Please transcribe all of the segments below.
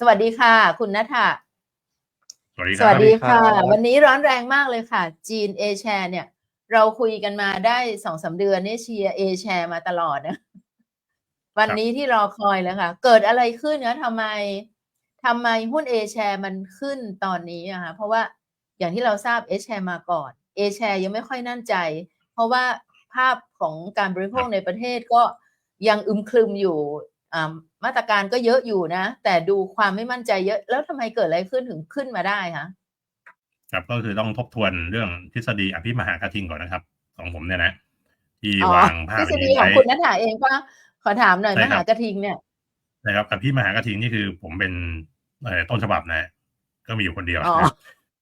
สวัสดีค่ะ คุณนัทธะสวัสดีคสรับวัสดีค่ะสวัสดีครับวันนี้ร้อนแรงมากเลยค่ะ จีน A share เนี่ย เราคุยกันมาได้สองสาเดือนเนี่ยเชียร์ A share มาตลอดนะวันนี้ที่รอคอยแล้วค่ะ เกิดอะไรขึ้นนะทำไมทำไมหุ้น A share มันขึ้นตอนนี้อะคะเพราะว่าอย่างที่เราทราบ A share มาก่อน A share ยังไม่ค่อยนั่นใจ เพราะว่าภาพของการบริโภคในประเทศก็ยังอึมครึมอยู่อ่า มาตรการก็เยอะอยู่นะ แต่ดูความไม่มั่นใจเยอะ แล้วทำไมเกิดอะไรขึ้นถึงขึ้นมาได้คะครับก็คือต้องทบทวนเรื่องทฤษฎีอภิมหากทิงก่อนนะครับ ของผมเนี่ยนะที่อ๋อวางภาทฤพษฎีนี้ของไว้คุณนัฐาเองก็ขอถามหน่อยใช่มครับหากระทิงเนี่ยนะครับอภิมหากทิงนี่คือผมเป็นเอ่อต้นฉบับนะ ก็มีอยู่คนเดียวอ๋อนะ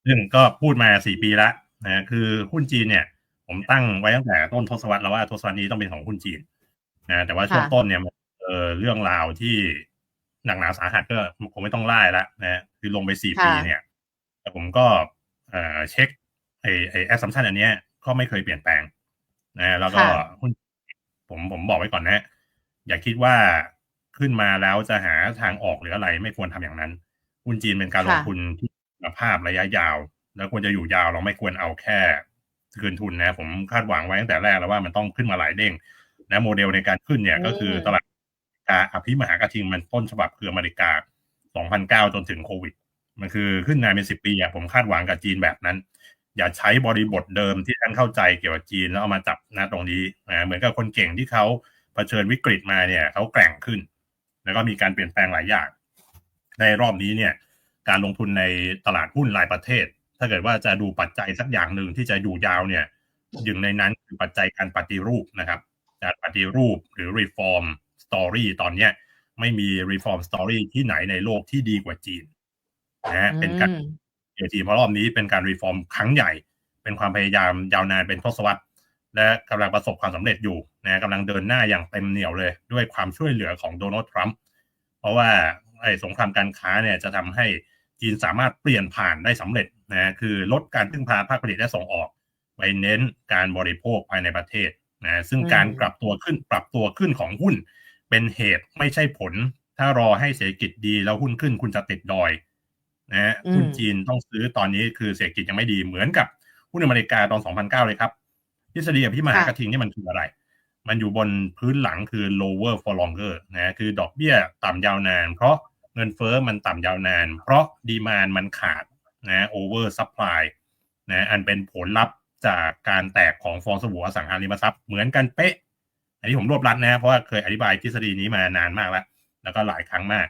ซึ่งก็พูดมาสี่ปีละนะคือหุ้นจีนเนี่ย ผมตั้งไว้ตั้งแต่ต้นทศวรรษแล้วว่าทศวรรษนี้ต้องเป็นของหุ้นจีนนะแต่ว่าช่วงค่ะต้นเนี่ยมันเออเรื่องราวที่หนักหนาสาหัสก็คงไม่ต้องไล่ละนะคือลงไปสี่ปีเนี่ย แต่ผมก็เอ่อเช็คไอไอแอสซัมชันอันเนี้ยก็ไม่เคยเปลี่ยนแปลงนะแล้วก็ค่ะหุ้นผมผมบอกไว้ก่อนนะ อย่าคิดว่าขึ้นมาแล้วจะหาทางออกหรืออะไรไม่ควรทำอย่างนั้นหุ้นจีนเป็นการลงค่ะทุนที่คุณภาพระยะยาว แล้วควรจะอยู่ยาวเราไม่ควรเอาแค่คืนทุนนะ ผมคาดหวังไว้ตั้งแต่แรกแล้วว่ามันต้องขึ้นมาหลายเด้งนะโมเดลในการขึ้นเนี่ยก็คือตลาดกา อภิมหากระทิงมันต้นฉบับคืออเมริกา 2009 จนถึงโควิด มันคือขึ้นนานเป็นสิบปีอะผมคาดหวังกับจีนแบบนั้น อย่าใช้บริบทเดิมที่ท่านเข้าใจเกี่ยวกับจีนแล้วเอามาจับหน้าตรงนี้นะเหมือนกับคนเก่งที่เขาเผชิญวิกฤตมาเนี่ยเขาแกร่งขึ้น แล้วก็มีการเปลี่ยนแปลงหลายอย่าง ในรอบนี้เนี่ยการลงทุนในตลาดหุ้นรายประเทศ ถ้าเกิดว่าจะดูปัจจัยสักอย่างหนึ่งที่จะอยู่ยาวเนี่ยหนึ่งในนั้นคือปัจจัยการปฏิรูปนะครับการปฏิรูปหรือ reform story ตอนเนี้ยไม่มี reform story ที่ไหนในโลกที่ดีกว่าจีนนะฮะเป็นการอืมเอทีเพราะรอบนี้เป็นการรีฟอร์มครั้งใหญ่ เป็นความพยายามยาวนานเป็นทศวรรษและกำลังประสบความสำเร็จอยู่นะกำลังเดินหน้าอย่างเต็มเหนี่ยวเลย ด้วยความช่วยเหลือของโดนัลด์ทรัมป์เพราะว่าไอ้สงครามการค้าเนี่ยจะทำให้จีนสามารถเปลี่ยนผ่านได้สำเร็จนะคือลดการพึ่งพาภาคผลิตและส่งออกไปเน้นการบริโภคภายในประเทศนะซึ่งการอืมปรับตัวขึ้นปรับตัวขึ้นของหุ้น เป็นเหตุไม่ใช่ผล ถ้ารอให้เศรษฐกิจดีแล้วหุ้นขึ้นคุณจะติดดอยนะฮะอืมหุ้นจีนต้องซื้อตอนนี้คือเศรษฐกิจยังไม่ดีเหมือนกับหุ้นอเมริกาตอน 2009 เลยครับทฤษฎีอภิมหากระทิงนี่มันคืออะไร มันอยู่บนพื้นหลังคือ lower for longer นะคือดอกเบี้ยต่ำยาวนาน เพราะเงินเฟ้อมันต่ำยาวนาน เพราะดีมานมันขาดนะ over supply นะอันเป็นผลลัพธ์จากการแตกของฟองสบู่อสังหาริมทรัพย์เหมือนกันเป๊ะ อันนี้ผมรวบรัดนะเพราะว่าเคยอธิบายทฤษฎีนี้มานานมากแล้ว แล้วก็หลายครั้งมาก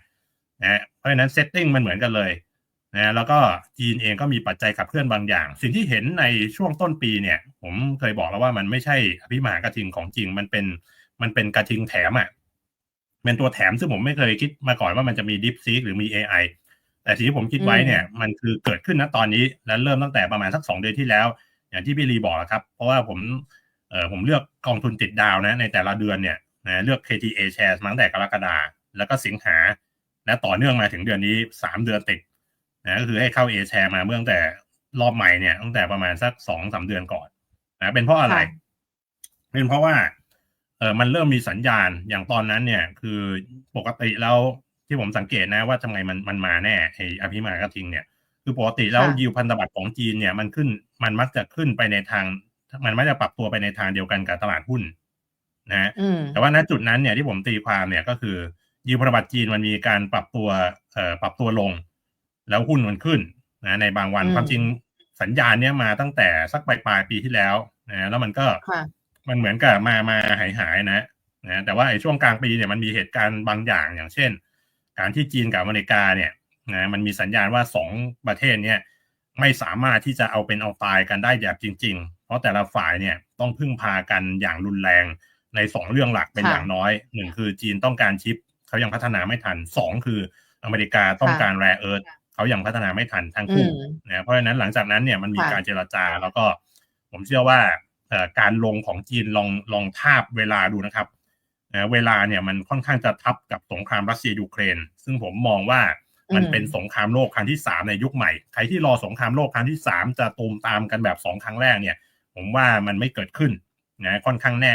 นะเพราะฉะนั้นเซตติ้งมันเหมือนกันเลยนะแล้วก็จีนเองก็มีปัจจัยขับเคลื่อนบางอย่าง สิ่งที่เห็นในช่วงต้นปีเนี่ย ผมเคยบอกแล้วว่ามันไม่ใช่อภิมหากระทิงของจริงมันเป็นมันเป็นกระทิงแถมอะ่ะเป็นตัวแถมซึ่งผมไม่เคยคิดมาก่อนว่ามันจะมีดิฟซีหรือมี AI แต่สิ่งที่ผมคิดไว้เนี่ยมันคือเกิดขึ้นณตอนนี้และเริ่มตั้งแต่ประมาณสักสองเดือนที่แล้ว อย่างที่พี่ลีบอกครับ เพราะว่าผม เออผมเลือกกองทุนติดดาวนะในแต่ละเดือนเนี่ยนะเลือก KTA shares มาตั้งแต่กรกฎาแล้วก็สิงหา และต่อเนื่องมาถึงเดือนนี้สามเดือนติดนะก็คือให้เข้า A share มาเมื่อตั้งแต่รอบใหม่เนี่ยตั้งแต่ประมาณสักสองสาเดือนก่อนนะเป็นเพราะอะไรค่ะเป็นเพราะว่าเออมันเริ่มมีสัญญาณอย่างตอนนั้นเนี่ย คือปกติแล้วที่ผมสังเกตนะว่าทำไมมันมันมาแน่ไออภิมหากระทิงเนี่ย คือปกติแล้วค่ะยิวพันธบัตรของจีนเนี่ยมันขึ้นมันมักจะขึ้นไปในทาง มันมักจะปรับตัวไปในทางเดียวกันกับตลาดหุ้นนะอืมแต่ว่าณจุดนั้นเนี่ยที่ผมตีความเนี่ยก็คือยิวพันธบัตรจีนมันมีการปรับตัวเอ่อปรับตัวลง แล้วหุ้นมันขึ้นนะในบางวันอืมความจริงสัญญาณเนี้ยมาตั้งแต่สักปลายปลายๆปีที่แล้วนะแล้วมันก็ค่ะมันเหมือนกับมามาหายหายๆนะนะแต่ว่าไอ้ช่วงกลางปีเนี่ยมันมีเหตุการณ์บางอย่างอย่างเช่น การที่จีนกับอเมริกาเนี่ยนะมันมีสัญญาณว่าสองประเทศเนี่ยไม่สามารถที่จะเอาเป็นเอาตายกันได้แบบจริงๆเพ ราะแต่ละฝ่ายเนี่ยต้องพึ่งพากันอย่างรุนแรงในสองเรื่องหลักเป็นค่ะอย่างน้อยหนึ่งคือจีนต้องการชิปเขายังพัฒนาไม่ทันสองคืออเมริกาต้องการแรเอิร์ธเขายังพัฒนาไม่ทันทั้งอืคู่มนะเพราะฉะนั้นหลังจากนั้นเนี่ยมันมีค่ะการเจรจาแล้วก็ผมเชื่อว่าเอ่อการลงของจีนลองลองทาบเวลาดูนะครับนะเวลาเนี่ยมันค่อนข้างจะทับกับสงครามรัสเซียยูเครน ซึ่งผมมองว่ามันอืมเป็นสงครามโลกครั้งที่สามในยุคใหม่ ใครที่รอสงครามโลกครั้งที่สามจะตูมตามกันแบบสองครั้งแรกเนี่ย ผมว่ามันไม่เกิดขึ้นนะค่อนข้างแน่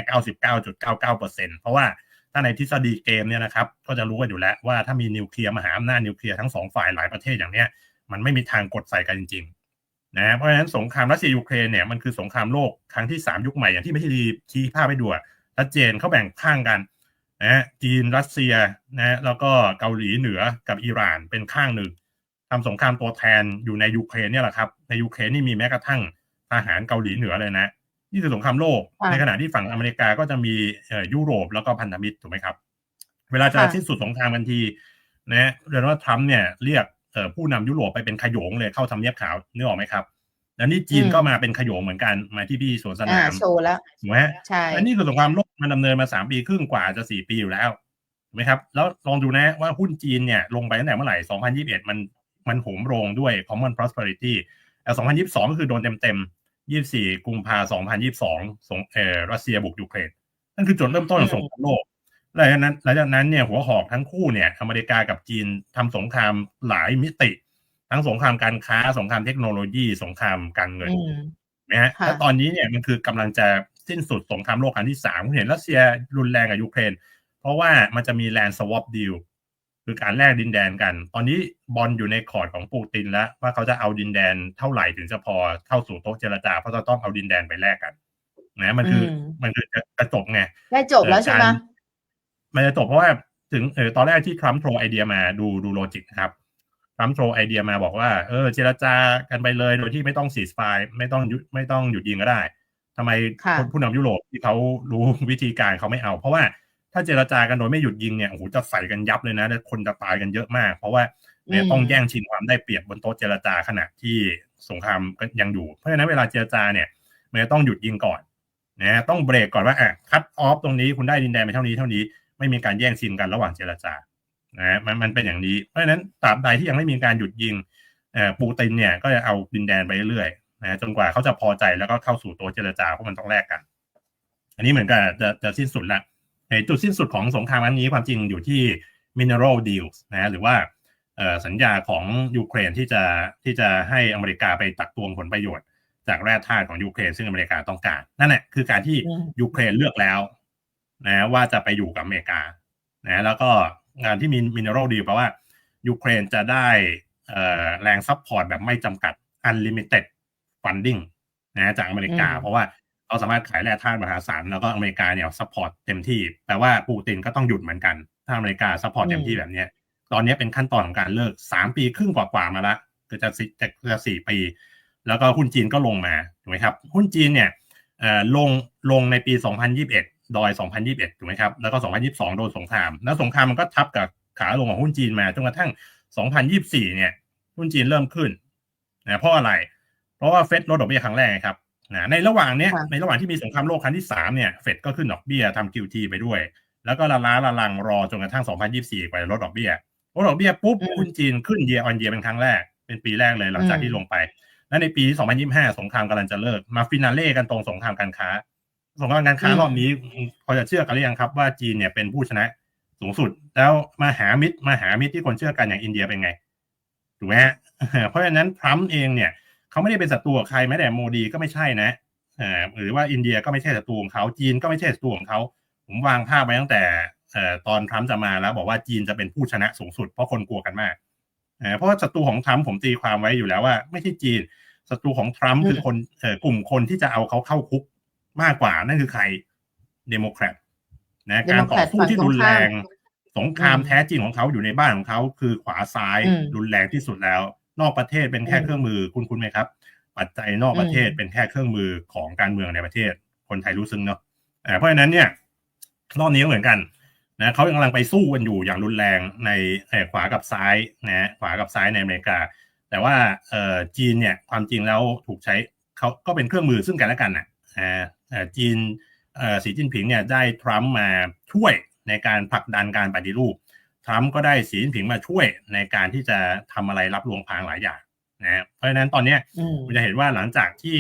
99.99%เพราะว่าถ้าในทฤษฎีเกมเนี่ยนะครับก็จะรู้กันอยู่แล้วว่าถ้ามีนิวเคลียร์มหาอำนาจนิวเคลียร์ทั้งสองฝ่ายหลายประเทศอย่างเนี้ยมันไม่มีทางกดใส่กันจริงๆนะเพราะฉะนั้นสงครามรัสเซียยูเครนเนี่ยมันคือสงครามโลกครั้งที่สามยุคใหม่อย่างที่ไม่ใช่ดีชี้ภาพไปดูอะชัดเจนเขาแบ่งข้างกันนะจีนรัสเซียนะแล้วก็เกาหลีเหนือกับอิหร่านเป็นข้างหนึ่งทำสงครามตัวแทนอยู่ในยูเครนเนี่ยแหละครับในยูเครนนี่มีแม้กระทั่ง ทหารเกาหลีเหนือเลยนะนี่คือสงครามโลกค่ะในขณะที่ฝั่งอเมริกาก็จะมีเอ่อยุโรปแล้วก็พันธมิตรถูกไหมครับ เวลาจะค่ะสิ้นสุดสงครามกันทีนะเรียนว่าทรัมป์เนี่ยเรียกเอ่อผู้นำยุโรปไปเป็นขโยงเลยเข้าทำเนียบขาวนึกออกไหมครับ แล้วนี่จีนอืมก็มาเป็นขโยงเหมือนกันมาที่พี่สวนสอ่านามโชว์แล้วถูกไหมฮะใช่อันนี้คือสงครามโลกมันดำเนินมาสามปีครึ่งกว่าจะสี่ปีอยู่แล้วถูกไหมครับ แล้วลองดูนะว่าหุ้นจีนเนี่ยลงไปตั้งแต่เมื่อไหร่2021มันมันโหมโรงด้วย common prosperity แต่2022 ก็คือโดนเต็มๆ 24 กุมภา2022 สงเอ่อรัสเซียบุกยูเครนนั่นคือจุดเริ่มต้นของสงครามโลกหลังจากนั้นหลังจากนั้นเนี่ยหัวหอกทั้งคู่เนี่ยอเมริกากับจีนทำสงครามหลายมิติ ทั้งสงครามการค้า สงครามเทคโนโลยี สงครามการเงินอืมนะฮะค่ะแล้วตอนนี้เนี่ยมันคือกำลังจะสิ้นสุดสงครามโลกครั้งที่สามคุณเห็นรัสเซียรุนแรงกับยูเครน เพราะว่ามันจะมีแลนด์สวอปดีล คือการแลกดินแดนกัน ตอนนี้บอลอยู่ในคอร์ดของปูตินแล้วว่าเขาจะเอาดินแดนเท่าไหร่ถึงจะพอเข้าสู่โต๊ะเจรจาเพราะจะต้องเอาดินแดนไปแลกกันนะมันคืออมมันคือจะจะจบไงได้จบแล้วใช่ไหมการมันจะจบเพราะว่าถึงเออตอนแรกที่ทรัมป์โทรไอเดียมาดูดูโลจิกนะครับทรัมป์โทรไอเดียมาบอกว่าเออเจรจากันไปเลยโดยที่ไม่ต้องสีสไฟไม่ต้องหยุดไม่ต้องหยุดยิงก็ได้ทำไมค่ะผู้ผู้นำยุโรปที่เขารู้วิธีการเขาไม่เอา เพราะว่า ถ้าเจรจากันโดยไม่หยุดยิงเนี่ยโอ้โหจะใส่กันยับเลยนะแล้วคนจะตายกันเยอะมาก เพราะว่าเนี่ยอืมต้องแย่งชิงความได้เปรียบบนโต๊ะเจรจาขณะที่สงครามก็ยังอยู่ เพราะฉะนั้นเวลาเจรจาเนี่ยมันจะต้องหยุดยิงก่อนนะต้องเบรกก่อนว่าอะคัดออฟตรงนี้คุณได้ดินแดนไปเท่านี้เท่านี้ไม่มีการแย่งชิงกันระหว่างเจรจานะมันมันเป็นอย่างนี้ เพราะฉะนั้นตราบใดที่ยังไม่มีการหยุดยิงเอ่อปูตินเนี่ยก็จะเอาดินแดนไปเรื่อยๆนะจนกว่าเขาจะพอใจแล้วก็เข้าสู่ตัวเจรจาเพราะมันต้องแลกกัน อันนี้เหมือนกับจะจะสิ้นสุดละใน จุดสิ้นสุดของสงครามครั้งนี้ความจริงอยู่ที่ mineral deals นะหรือว่าเอ่อสัญญาของยูเครนที่จะที่จะให้อเมริกาไปตักตวงผลประโยชน์ จากแร่ธาตุของยูเครนซึ่งอเมริกาต้องการ นั่นแหละคือการที่อืมยูเครนเลือกแล้วนะว่าจะไปอยู่กับอเมริกานะแล้วก็งานที่มีมินเนอรัลดีแปลว่ายูเครนจะได้เอ่อแรงซัพพอร์ตแบบไม่จำกัด unlimited funding นะจากอเมริกาอืมเพราะว่า เขาสามารถขายแร่ธาตุมหาศาลแล้วก็อเมริกาเนี่ยซัพพอร์ตเต็มที่แปลว่าปูตินก็ต้องหยุดเหมือนกัน ถ้าอเมริกาซัพพอร์ตเต็มที่แบบเนี้ยตอนนี้เป็นขั้นตอนของการเลิกสามปีครึ่งกว่าๆมาละคือจะสิจะจะสี่ปี แล้วก็หุ้นจีนก็ลงมาถูกไหมครับ หุ้นจีนเนี่ยเอ่อลงลงในปี 2021 ดอย 2021 ถูกไหมครับ แล้วก็ 2022 โดนสงคราม แล้วสงครามมันก็ทับกับขาลงของหุ้นจีนมาจนกระทั่ง 2024 เนี่ย หุ้นจีนเริ่มขึ้นนะเพราะอะไร เพราะว่าเฟดลดดอกเบี้ยครั้งแรกไงครับ นะในระหว่างเนี้ยค่ะในระหว่างที่มีสงครามโลกครั้งที่3เนี่ยเฟดก็ขึ้นดอกเบี้ยทำ QT ไปด้วย แล้วก็ละล้าละลังรอจนกระทั่ง 2024 ไปลดดอกเบี้ยลดดอกเบี้ยปุ๊บอืมหุ้นจีนขึ้น year on year เป็นครั้งแรก เป็นปีแรกเลยหลังจากอืมที่ลงไป และในปี 2025 สงครามกำลังจะเลิก มาฟินาเล่กันตรงสงครามการค้า สงครามการค้ารอบนี้พอจะเชื่อกันหรือยังครับว่าจีนเนี่ยเป็นผู้ชนะสูงสุด แล้วมาหามิตรมาหามิตรที่คนเชื่อกันอย่างอินเดียเป็นไงถูกไหมฮะเพราะฉะนั้นทรัมป์เองเนี่ย เขาไม่ได้เป็นศัตรูกับใครแม้แต่โมดีก็ไม่ใช่นะอ่าหรือว่าอินเดียก็ไม่ใช่ศัตรูของเขาจีนก็ไม่ใช่ศัตรูของเขาผมวางภาพไว้ตั้งแต่เอ่อตอนทรัมป์จะมาแล้ว บอกว่าจีนจะเป็นผู้ชนะสูงสุดเพราะคนกลัวกันมากเอ่อเพราะว่าศัตรูของทรัมป์ผมตีความไว้อยู่แล้วว่า ไม่ใช่จีนศัตรูของทรัมป์คือคนเอ่อกลุ่มคนที่จะเอาเขาเข้าคุกมากกว่านั่นคือใครเดโมแครตนะการต่อสู้ที่รุนแรง สงครามอืมแท้จริงของเขาอยู่ในบ้านของเขาคือขวาซ้ายอืมรุนแรงที่สุดแล้ว นอกประเทศเป็นแค่อืมเครื่องมือคุณคุณไหมครับ ปัจจัยนอกประเทศอืมเป็นแค่เครื่องมือของการเมืองในประเทศ คนไทยรู้ซึ้งเนาะอ่าเพราะฉะนั้นเนี่ยรอบนี้ก็เหมือนกันนะเขากำลังไปสู้กันอยู่อย่างรุนแรงในเอ่อขวากับซ้ายนะขวากับซ้ายในอเมริกา แต่ว่าเอ่อจีนเนี่ยความจริงแล้วถูกใช้เขาก็เป็นเครื่องมือซึ่งกันและกันน่ะอ่าเอ่อจีนเอ่อสีจิ้นผิงเนี่ยได้ทรัมป์มาช่วยในการผลักดันการปฏิรูป ทรัมป์ก็ได้สีจิ้นผิงมาช่วยในการที่จะทำอะไรรับลวงพรางหลายอย่างนะเพราะฉะนั้นตอนเนี้ยอืมคุณจะเห็นว่าหลังจากที่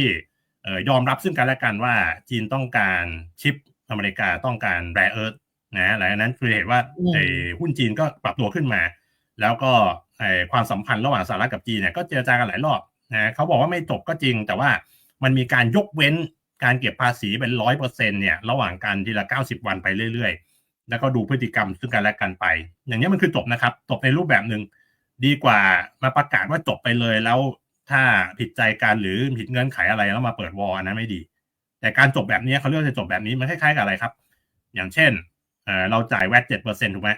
เอ่อยอมรับซึ่งกันและกันว่าจีนต้องการชิปอเมริกาต้องการแรเอิร์ธนะหลังจากนั้นคือเห็นว่าอืมไอ้หุ้นจีนก็ปรับตัวขึ้นมา แล้วก็ไอ้ความสัมพันธ์ระหว่างสหรัฐกับจีนเนี่ยก็เจรจากันหลายรอบนะเขาบอกว่าไม่จบก็จริง แต่ว่ามันมีการยกเว้นการเก็บภาษีเป็นร้อยเปอร์เซ็นเนี่ยระหว่างกันทีละเก้าสิบวันไปเรื่อย แล้วก็ดูพฤติกรรมซึ่งกันและกันไป อย่างนี้มันคือจบนะครับ จบในรูปแบบหนึ่งดีกว่ามาประกาศว่าจบไปเลยแล้วถ้าผิดใจกันหรือผิดเงื่อนไขอะไรแล้วมาเปิดวอลอันนั้นไม่ดี แต่การจบแบบนี้เขาเรียกว่าจะจบแบบนี้มันคล้ายๆกับอะไรครับ อย่างเช่นเออเราจ่ายแวดเจ็ดเปอร์เซ็นถูกไหม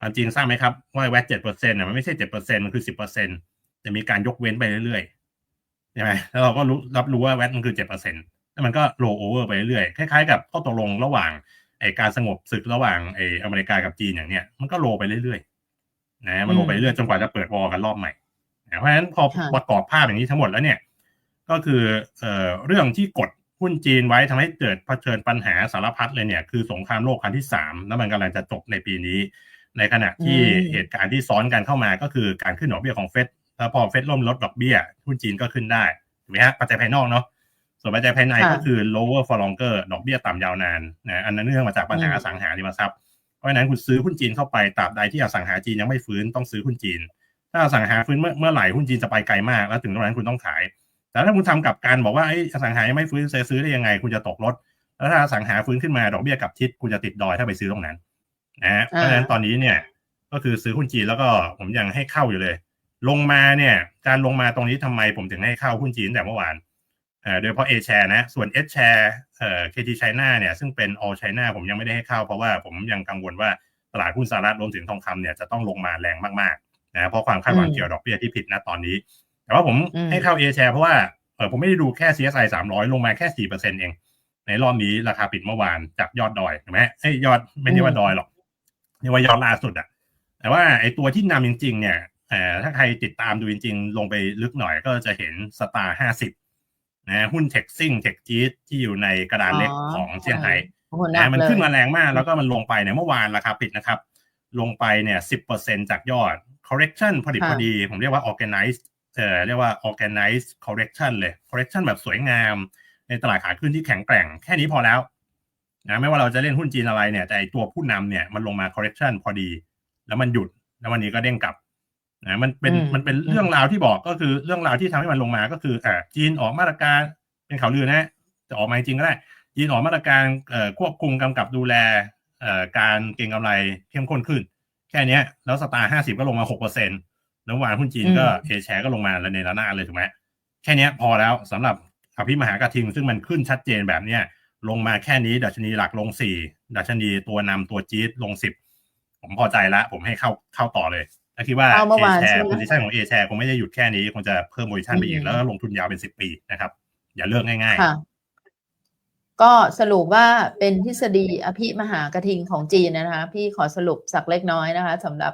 ความจริงทราบไหมครับว่าแวดเจ็ดเปอร์เซ็นต์มันไม่ใช่เจ็ดเปอร์เซ็นมันคือสิบเปอร์เซ็นจะมีการยกเว้นไปเรื่อยๆใช่ไหมแล้วเราก็รู้รับรู้ว่าแวดมันคือเจ็ดเปอร์เซ็นแล้วมันก็โลโอเวอร์ไปเรื่อยๆคล้ายๆ กับข้อตกลงระหว่าง ไอการสงบศึกระหว่างไออเมริกากับจีนอย่างเนี้ยมันก็โลไปเรื่อยๆนะมันโลไปเรื่อยๆจนกว่าจะเปิดวอลกันรอบใหม่นะเพราะฉะนั้นพอค่ะประกอบภาพอย่างนี้ทั้งหมดแล้วเนี่ย ก็คือเอ่อเรื่องที่กดหุ้นจีนไว้ทำให้เกิดเผชิญปัญหาสารพัดเลยเนี่ยคือสงครามโลกครั้งที่สามแล้วมันกำลังจะจบในปีนี้ ในขณะที่อืมเหตุการณ์ที่ซ้อนกันเข้ามาก็คือการขึ้นดอกเบี้ยของเฟดแล้วพอเฟดล่มลดดอกเบี้ยหุ้นจีนก็ขึ้นได้ถูกไหมฮะปัจจัยภายนอกเนาะ ส่วนปัจจัยภายในก็คือ lower for longer ดอกเบี้ยต่ำยาวนานนะอันนั้นเนื่องมาจากปัญหาอสังหาริมทรัพย์เพราะฉะนั้นคุณซื้อหุ้นจีนเข้าไปตราบใดที่อสังหาจีนยังไม่ฟื้นต้องซื้อหุ้นจีน ถ้าอสังหาฟื้นเมื่อเมื่อไหร่หุ้นจีนจะไปไกลมากแล้วถึงตรงนั้นคุณต้องขาย แต่ถ้าคุณทำกับการบอกว่าไอ้อสังหายังไม่ฟื้นจะซื้อได้ยังไง คุณจะตกรถแล้วถ้าอสังหาฟื้นขึ้นมาดอกเบี้ยกลับทิศคุณจะติดดอยถ้าไปซื้อตรงนั้นนะฮะเพราะฉะนั้นตอนนี้เนี่ยก็คือซื้อหุ้นจีนแล้วก็ผมยังให้เข้าอยู่เลย ลงมาเนี่ยการลงมาตรงนี้ทำไมผมถึงให้เข้าหุ้นจีนตั้งแต่เมื่อวานเอ่อ โดยเฉพาะ A share นะ ส่วน S share เอ่อ KT China เนี่ยซึ่งเป็น all China ผมยังไม่ได้ให้เข้า เพราะว่าผมยังกังวลว่าตลาดหุ้นสหรัฐรวมถึงทองคำเนี่ยจะต้องลงมาแรงมากๆนะเพราะความคาดหวังอืมเกี่ยวกับดอกเบี้ยที่ผิดนะตอนนี้ แต่ว่าผมอืมให้เข้า A share เพราะว่าเออผมไม่ได้ดูแค่ CSI 300 ลงมาแค่ 4%เอง ในรอบนี้ราคาปิดเมื่อวานจากยอดดอยถูกไหมเอ้ยยอดไม่ใช่ว่าดอยหรอกเรียกว่ายอดล่าสุดอะแต่ว่าไอตัวที่นำจริง ๆ เนี่ยเอ่อถ้าใครติดตามดูจริง ๆ ลงไปลึกหน่อยก็จะเห็นสตาร์ห้าสิบ นะหุ้นเทคซิ่งเทคจีดที่อยู่ในกระดานเล็กอ๋อของเซี่ยงไฮ้โอ้โหหนันะกมันเลยขึ้นมาแรงมาก แล้วก็มันลงไปเนี่ยเมื่อวานราคาปิดนะครับ ลงไปเนี่ยสิบเปอร์เซ็นจากยอด correction พอดีค่ะพอดี ผมเรียกว่า organized เอ่อเรียกว่า organized correction เลย correction แบบสวยงาม ในตลาดขาขึ้นที่แข็งแกร่งแค่นี้พอแล้วนะไม่ว่าเราจะเล่นหุ้นจีนอะไรเนี่ยแต่ไอ้ตัวผู้นำเนี่ยมันลงมา correction พอดี แล้วมันหยุดแล้ววันนี้ก็เด้งกลับ นะมันเป็นอืมมันเป็นอืมเรื่องราวที่บอกก็คือเรื่องราวที่ทำให้มันลงมาก็คืออ่าจีนออกมาตรการเป็นข่าวลือนะจะออกมาจริงก็ได้จีนออกมาตรการเอ่อควบคุมกำกับดูแลเอ่อการเก็งกำไรเข้มข้นขึ้น แค่เนี้ยแล้วสตาร์ห้าสิบก็ลงมาหกเปอร์เซ็นต์แล้ววานหุ้นจีนก็อืมเอแชร์ก็ลงมาแล้วในระนาดเลยถูกไหมแค่เนี้ยพอแล้วสำหรับอภิมหากระทิงซึ่งมันขึ้นชัดเจนแบบเนี้ยลงมาแค่นี้ ดัชนีหลักลงสี่ดัชนีตัวนำตัวจี๊ดลงสิบผมพอใจละผมให้เข้าเข้าต่อเลย แล้วคิดว่าเอาเมื่อเอวานแชใช่ร์ไหมโพซิชันของเอแชร์คงไม่ได้หยุดแค่นี้ คงจะเพิ่มโพซิชันไปอีอืกมแล้วก็ลงทุนยาวเป็นสิบปีนะครับ อย่าเลิกง่ายค่ะก็สรุปว่าเป็นทฤษฎีอภิมหากระทิงของจีนนะคะ พี่ขอสรุปสักเล็กน้อยนะคะสำหรับ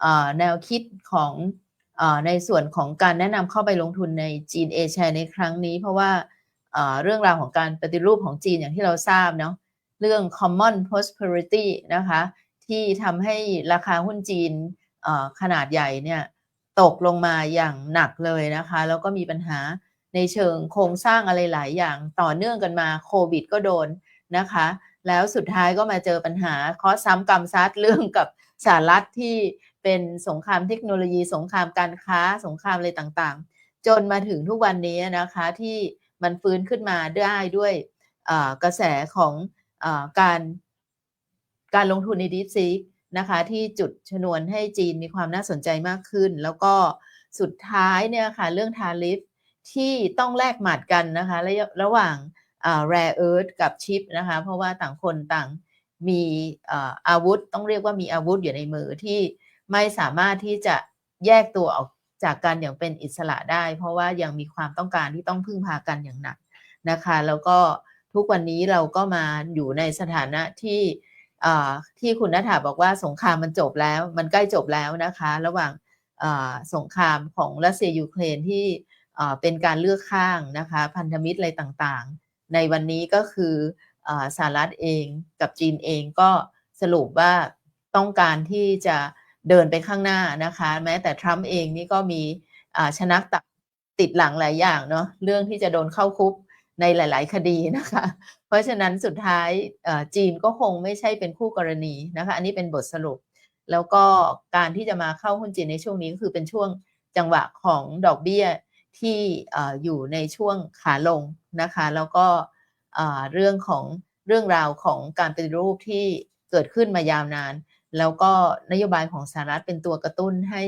เอ่อแนวคิดของเออในส่วนของการแนะนำเข้าไปลงทุนในจีนเอแชในครั้งนี้ เพราะว่าเอ่อเรื่องราวของการปฏิรูปของจีนอย่างที่เราทราบเนาะเรื่อง common prosperity นะคะ ที่ทำให้ราคาหุ้นจีนเอ่อ ขนาดใหญ่เนี่ยตกลงมาอย่างหนักเลยนะคะ แล้วก็มีปัญหาในเชิงโครงสร้างอะไรหลายอย่างต่อเนื่องกันมาโควิดก็โดนนะคะ แล้วสุดท้ายก็มาเจอปัญหาเคอซ้ำกรรมซัดเรื่องกับสหรัฐที่เป็นสงครามเทคโนโลยี สงครามการค้า สงครามอะไรต่างๆ จนมาถึงทุกวันนี้นะคะที่มันฟื้นขึ้นมาได้ด้วยกระแสของอการการลงทุนใน Deep Seek นะคะที่จุดชนวนให้จีนมีความน่าสนใจมากขึ้น แล้วก็สุดท้ายเนี่ยค่ะเรื่องทาริฟที่ต้องแลกหมัดกันนะคะระยะระหว่างแอ่า rare earth กับชิปนะคะเพราะว่าต่างคนต่างมีอาวุธต้องเรียกว่ามีอาวุธอยู่ในมือที่ไม่สามารถที่จะแยกตัวออกจากกันอย่างเป็นอิสระได้ เพราะว่ายังมีความต้องการที่ต้องพึ่งพากันอย่างหนักนะคะ แล้วก็ทุกวันนี้เราก็มาอยู่ในสถานะที่ ที่คุณนัฐาบอกว่าสงครามมันจบแล้ว มันใกล้จบแล้วนะคะ ระหว่างสงครามของรัสเซียยูเครนที่เป็นการเลือกข้างนะคะพันธมิตรอะไรต่างๆ ในวันนี้ก็คืออสหรัฐเองกับจีนเองก็สรุปว่าต้องการที่จะเดินไปข้างหน้านะคะ แม้แต่ทรัมป์เองนี่ก็มีชนักตักติดหลังหลายอย่างเนาะเรื่องที่จะโดนเข้าคุก ในหลาย ๆ คดีนะคะ เพราะฉะนั้นสุดท้ายจีนก็คงไม่ใช่เป็นคู่กรณีนะคะ อันนี้เป็นบทสรุป แล้วก็การที่จะมาเข้าหุ้นจีนในช่วงนี้ก็คือเป็นช่วงจังหวะของดอกเบี้ยที่อยู่ในช่วงขาลงนะคะ แล้วก็เรื่องของเรื่องราวของการเปฏิรูปที่เกิดขึ้นมายาวนาน แล้วก็นโยบายของสหรัฐเป็นตัวกระตุ้นให้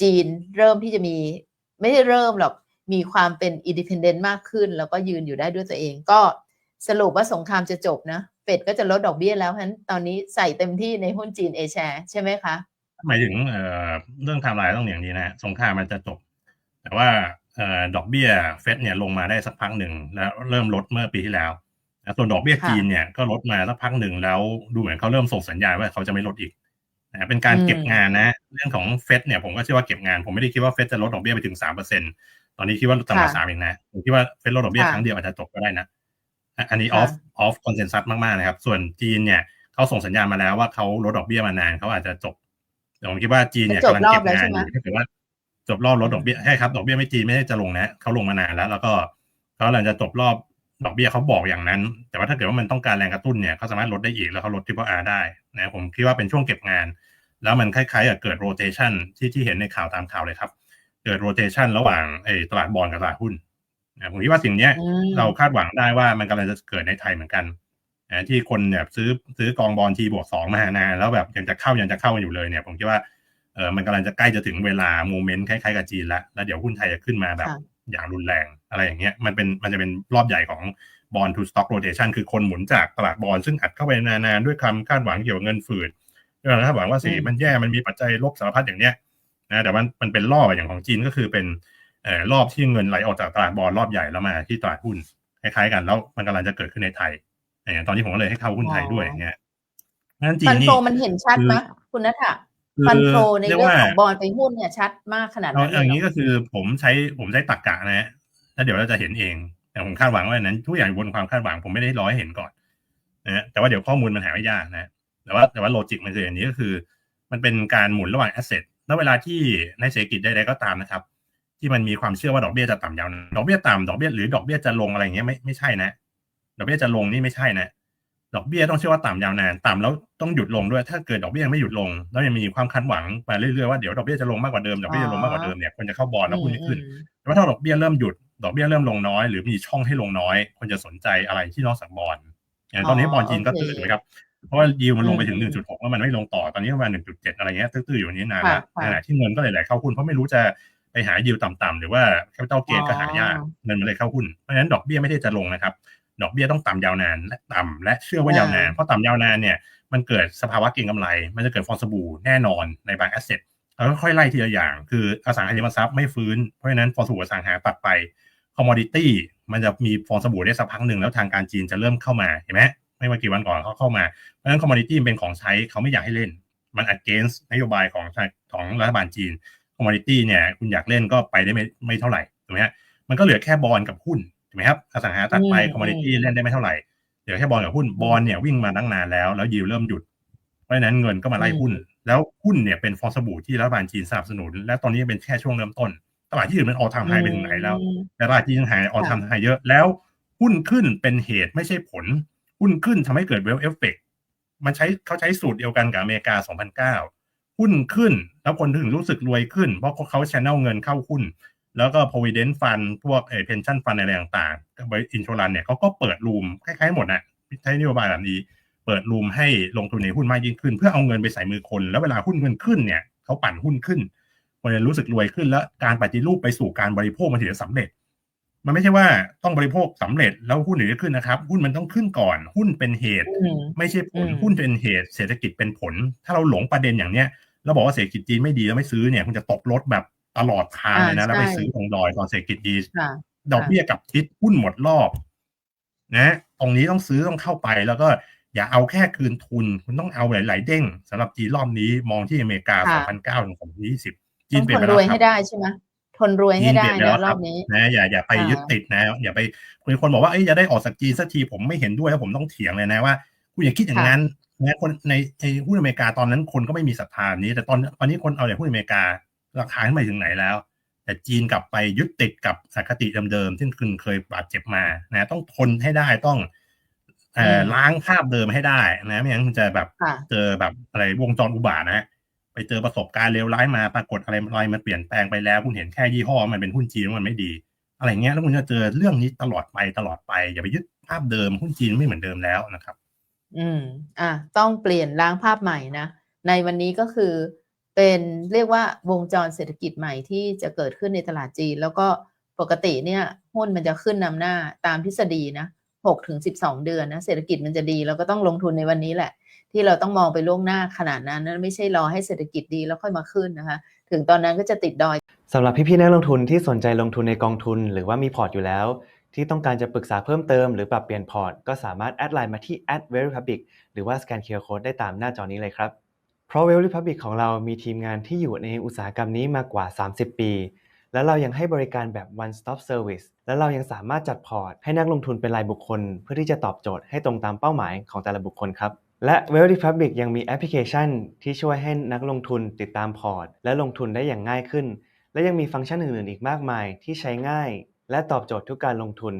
จีนเริ่มที่จะมี ไม่ได้เริ่มหรอก มีความเป็นอินดิพ n เดนต์มากขึ้น แล้วก็ยืนอยู่ได้ด้วยตัวเอง ก็สรุปว่าสงครามจะจบนะเฟดก็จะลดดอกเบี้ยแล้วเพราะฉะนั้นตอนนี้ใส่เต็มที่ในหุ้นจีนเอแชร์ใช่ไหมคะหมายถึงเอ่อเรื่องไทม์ไลน์ต้องอย่างนี้นะฮะสงครามมันจะจบ แต่ว่าเอ่อดอกเบี้ยเฟดเนี่ยลงมาได้สักพักหนึ่งแล้วเริ่มลดเมื่อปีที่แล้วนะส่วนดอกเบี้ยค่ะจีนเนี่ยก็ลดมาสักพักหนึ่งแล้วดูเหมือนเขาเริ่มส่งสัญญาณว่าเขาจะไม่ลดอีกนะเป็นการอืมเก็บงานนะ เรื่องของเฟดเนี่ยผมก็เชื่อว่าเก็บงาน ผมไม่ได้คิดว่าเฟดจะลดดอกเบี้ยไปถึงสามเปอร์เซ็น ตอนนี้คิดว่าต่ำกว่าค่ะสามเองนะผมคิดว่าเฟดลดดอกเบี้ยค่ะครั้งเดียวอาจจะจบก็ได้นะอะอันนี้อค่ะอฟออฟคอนเซนซัสมากๆนะครับ ส่วนจีนเนี่ยเขาส่งสัญญาณมาแล้วว่าเขาลดดอกเบี้ยมานานเขาอาจจะจบแต่ผมคิดว่าจีนเนี่ยจะจบกำลังเก็บรอบแล้วงานใช่อไหมยู่ถ้าเกิดว่าจบรอบลดดอกเบี้ยใช่ครับดอกเบี้ยไม่จีนไม่ได้จะลงนะเขาลงมานานแล้ว แล้วก็เขาหลังจะจบรอบดอกเบี้ยเขาบอกอย่างนั้น แต่ว่าถ้าเกิดว่ามันต้องการแรงกระตุ้นเนี่ยเขาสามารถลดได้อีกแล้วเขาลดที่พออาได้นะผมคิดว่าเป็นช่วงเก็บงาน แล้วมันคล้ายๆกับเกิดโรเตชันที่ที่เห็นในข่าวตามข่าวเลยครับ เกิดโรเตชันระหว่างไอ้ตลาดบอลกับตลาดหุ้นนะผมคิดว่าสิ่งเนี้ยอืมเราคาดหวังได้ว่ามันกำลังจะเกิดในไทยเหมือนกันนะที่คนเนี่ยซื้อซื้อกองบอลทีบวกสองมานานแล้วแบบยังจะเข้ายังจะเข้ากันอยู่เลยเนี่ย ผมคิดว่าเออมันกำลังจะใกล้จะถึงเวลาโมเมนต์คล้ายๆกับจีนแล้วแล้วเดี๋ยวหุ้นไทยจะขึ้นมาแบบค่ะอย่างรุนแรงอะไรอย่างเงี้ยมันเป็นมันจะเป็นรอบใหญ่ของบอลทูสต็อกโรเ t ชันคือคนหมุนจากตลาดบอลซึ่งอัดเข้าไปนานๆด้วยความคาดหวังเกี่ยวกับเงินฝืดด้วยความคาดหวังว่าสีอืมมันแย่มันมีปัจจัยลบสารพัดอย่างเนี้ย นะแต่มันมันเป็นรอบอะอย่างของจีนก็คือเป็นเอ่อรอบที่เงินไหลออกจากตลาดบอลรอบใหญ่แล้วมาที่ตลาดหุ้นคล้ายๆกันแล้วมันกำลังจะเกิดขึ้นในไทยอย่างตอนนี้ผมก็เลยให้เข้าหุ้นไทยด้วยอย่างเงี้ยงั้นจีฟันนนี่โฟมันเห็นชัดไหมคือคุณนัทะคือฟันโฟในเรียกเรื่องว่าของบอลไปหุ้นเนี่ยชัดมากขนาดเอานั้นเลอย่างยนี้เหรอก็คือผมใช้ผมใช้ตรรกกะนะฮะแล้วเดี๋ยวเราจะเห็นเองแต่ผมคาดหวังว่าอันนั้นทุกอย่างอยู่บนความคาดหวังผมไม่ได้ร้อยเห็นก่อนนะฮะแต่ว่าเดี๋ยวข้อมูลมันหาไม่ยากนะ แต่ว่าแต่ว่าโลจิกมันคืออันนี้ก็คือ มันเป็นการหมุนระหว่างแอสเซท แล้วเวลาที่ในเศรษฐกิจใดๆก็ตามนะครับ ที่มันมีความเชื่อว่าดอกเบี้ยจะต่ำยาวนานดอกเบี้ยต่ำดอกเบี้ยหรือดอกเบี้ยจะลงอะไรอย่างเงี้ยไม่ไม่ใช่นะ ดอกเบี้ยจะลงนี่ไม่ใช่นะดอกเบี้ยต้องเชื่อว่าต่ำยาวนานต่ำแล้วต้องหยุดลงด้วย ถ้าเกิดดอกเบี้ยยังไม่หยุดลง แล้วยังมีความคาดหวังมาเรื่อยๆว่าเดี๋ยวดอกเบี้ยจะลงมากกว่าเดิมดอกเบี้ยจะลงมากกว่าเดิมเนี่ยคนจะเข้าบอลแล้วหุ้นจะขึ้นอืมแต่ว่าถ้าดอกเบี้ยเริ่มหยุดดอกเบี้ยเริ่มลงน้อยหรือมีช่องให้ลงน้อย คนจะสนใจอะไรที่นอกจากบอลอย่างตอนนี้อ๋อบอลจีนก็โอเคตื้อถูกไหมครับ เพราะว่ายิวมันลงไปถึงอืม1.6 แล้วมันไม่ลงต่อตอนนี้ประมาณ 1.7 อะไรเงี้ยตื้อๆอยู่อย่างนี้นานแล้วค่ะขณะที่เงินก็เลยไหลเข้าหุ้นเพราะไม่รู้จะไปหายิวต่ำๆหรือว่าแคปิตอลเกนก็หายากอ๋อเงินมันเลยเข้าหุ้นเพราะฉะนั้นดอกเบี้ยไม่ได้จะลงนะครับดอกเบี้ยต้องต่ำยาวนานและต่ำและเชื่อว่ายาวนานเพราะต่ำยาวนานเนี่ยมันเกิดสภาวะเก็งกำไร มันจะเกิดฟองสบู่แน่นอนในบางแอสเซทเราก็ค่อยไล่ทีละอย่าง คืออสังหาริมทรัพย์ไม่ฟื้น เพราะฉะนั้นฟองสบู่อสังหาตัดไปคอมมอดิตี้มันจะมีฟองสบู่ได้สักพักหนึ่งแล้วทางการจีนจะเริ่มเข้ามาเห็นไหม ไม่ว่ากี่วันก่อนเขาเข้ามา เพราะฉะนั้นคอมมอดิตี้เป็นของใช้เขาไม่อยากให้เล่น มัน against นโยบายของของรัฐบาลจีนคอมมอดิตี้เนี่ยคุณอยากเล่นก็ไปได้ไม่ไม่เท่าไหร่ถูกไหมฮะมันก็เหลือแค่บอลกับหุ้นถูกไหมครับอสังหาตัดไปอืมคอมมอดิตี้เล่นได้ไม่เท่าไหร่เหลือแค่บอลกับหุ้นบอลเนี่ยวิ่งมาตั้งนานแล้วแล้วยิวเริ่มหยุดเพราะฉะนั้นเงินก็มาไล่หุ้น แล้วหุ้นเนี่ยเป็นฟองสบู่ที่รัฐบาลจีนสนับสนุน และตอนนี้เป็นแค่ช่วงเริ่มต้นตลาดที่อื่นมันออทามไฮไปถึงไหนแล้วอืมแต่ตลาดจีนหายออทามไฮเยอะแล้วหุ้นขึ้นเป็นเหตุไม่ใช่ผล หุ้นขึ้นทำให้เกิดเวลเอฟเฟกมันใช้เขาใช้สูตรเดียวกันกับอเมริกา 2009 หุ้นขึ้น แล้วคนถึงรู้สึกรวยขึ้น เพราะเขาชแนลเงินเข้าหุ้น แล้วก็ provident fund พวกเอ pension fund อะไรต่างๆบริอินชรันเนี่ยเขาก็เปิดรูมคล้ายๆหมดนะใช้นโยบายแบบนี้ เปิดรูมให้ลงทุนในหุ้นมากยิ่งขึ้น เพื่อเอาเงินไปใส่มือคน แล้วเวลาหุ้นเงินขึ้นเนี่ยเขาปั่นหุ้นขึ้นคนรู้สึกรวยขึ้นแล้วการปฏิรูปไปสู่การบริโภคมันถึงจะสำเร็จ มันไม่ใช่ว่าต้องบริโภคสำเร็จแล้วหุ้นถึงจะขึ้นนะครับ หุ้นมันต้องขึ้นก่อน หุ้นเป็นเหตุอืมไม่ใช่ผลอืมหุ้นเป็นเหตุ เศรษฐกิจเป็นผล ถ้าเราหลงประเด็นอย่างเนี้ยเราบอกว่าเศรษฐกิจจีนไม่ดีแล้วไม่ซื้อเนี่ยคุณจะตกรถแบบตลอดทางเลยนะอ่าแล้วไปใช่ซื้อตรงดอยตอนเศรษฐกิจดีค่ะดอกเบี้ยกับทิศหุ้นหมดรอบ นะตรงนี้ต้องซื้อต้องเข้าไปแล้วก็อย่าเอาแค่คืนทุน คุณต้องเอาหลาย ๆ เด้งสำหรับจีนรอบนี้มองที่อเมริกาค่ะ2009 ถึง 2020 จีต้นองเปลี่ทยนนไปรแล้ววยครัให้บได้ใช่ไหม ทนรวยจีให้นได้เปลี่ยนไปแล้วนะรคอรับบนี้นะอย่าอย่าไปอ่ายึยึดติดนะ อย่าไปมีคนบอกว่าเอ้ยจะได้ออกจากจีนสักทีผมไม่เห็นด้วยแล้วผมต้องเถียงเลยนะว่าคุณอย่าคิดอย่างนั้นนะคนในในหุ้นอเมริกาตอนนั้นคนก็ไม่มีศรัทธานี้ แต่ตอนตอนนี้คนเอาแต่หุ้นอเมริการาคาขึ้นไปถึงไหนแล้ว แต่จีนกลับไปยึดติดกับอคติเดิมๆที่คุณเคยบาดเจ็บมานะต้องทนให้ได้ต้องเอ่ออืมล้างภาพเดิมให้ได้นะไม่งั้นคุณจะแบบค่ะเจอแบบอะไรวงจรอุบาทนะ ไปเจอประสบการณ์เลวร้ายมาปรากฏอะไรอะไรมันเปลี่ยนแปลงไปแล้ว คุณเห็นแค่ยี่ห้อมันเป็นหุ้นจีนมันไม่ดี อะไรเงี้ยแล้วคุณจะเจอเรื่องนี้ตลอดไปตลอดไปอย่าไปยึดภาพเดิมหุ้นจีนไม่เหมือนเดิมแล้วนะครับ อืม อะต้องเปลี่ยนล้างภาพใหม่นะในวันนี้ก็คือเป็นเรียกว่าวงจรเศรษฐกิจใหม่ที่จะเกิดขึ้นในตลาดจีน แล้วก็ปกติเนี่ยหุ้นมันจะขึ้นนำหน้าตามทฤษฎีนะหกถึงสิบสองเดือนนะเศรษฐกิจมันจะดีเราก็ต้องลงทุนในวันนี้แหละ ที่เราต้องมองไปล่วงหน้าขนาดนั้นนะไม่ใช่รอให้เศรษฐกิจดีแล้วค่อยมาขึ้นนะคะ ถึงตอนนั้นก็จะติดดอยสำหรับพี่ๆนักลงทุนที่สนใจลงทุนในกองทุน หรือว่ามีพอร์ตอยู่แล้ว ที่ต้องการจะปรึกษาเพิ่มเติมหรือปรับเปลี่ยนพอร์ต ก็สามารถแอดไลน์มาที่ @verypublic หรือว่าสแกน QR Code ได้ตามหน้าจอนี้เลยครับ เพราะ Very Public ของเรามีทีมงานที่อยู่ในอุตสาหกรรมนี้มากกว่า 30 ปีและเรายังให้บริการแบบ one stop service และเรายังสามารถจัดพอร์ต ให้นักลงทุนเป็นรายบุคคล เพื่อที่จะตอบโจทย์ให้ตรงตามเป้าหมายของแต่ละบุคคลครับ และ Very Republic ยังมีแอปพลิเคชัน ที่ช่วยให้นักลงทุนติดตามพอร์ต และลงทุนได้อย่างง่ายขึ้น และยังมีฟังก์ชันอื่นๆ อีกมากมาย ที่ใช้ง่าย และตอบโจทย์ทุกการลงทุน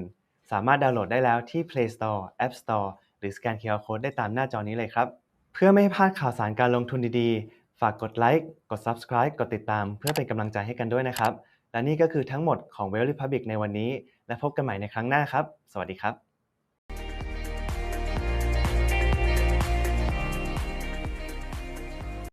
สามารถดาวน์โหลดได้แล้วที่ Play Store App Store หรือสแกน QR Code ได้ตามหน้าจอนี้เลยครับ เพื่อไม่ให้พลาดข่าวสารการลงทุนดีๆ ฝากกดไลค์กด Subscribe กดติดตาม เพื่อเป็นกำลังใจให้กันด้วยนะครับและนี่ก็คือทั้งหมดของ w e l l Republic ในวันนี้ และพบกันใหม่ในครั้งหน้าครับ สวัสดีครับ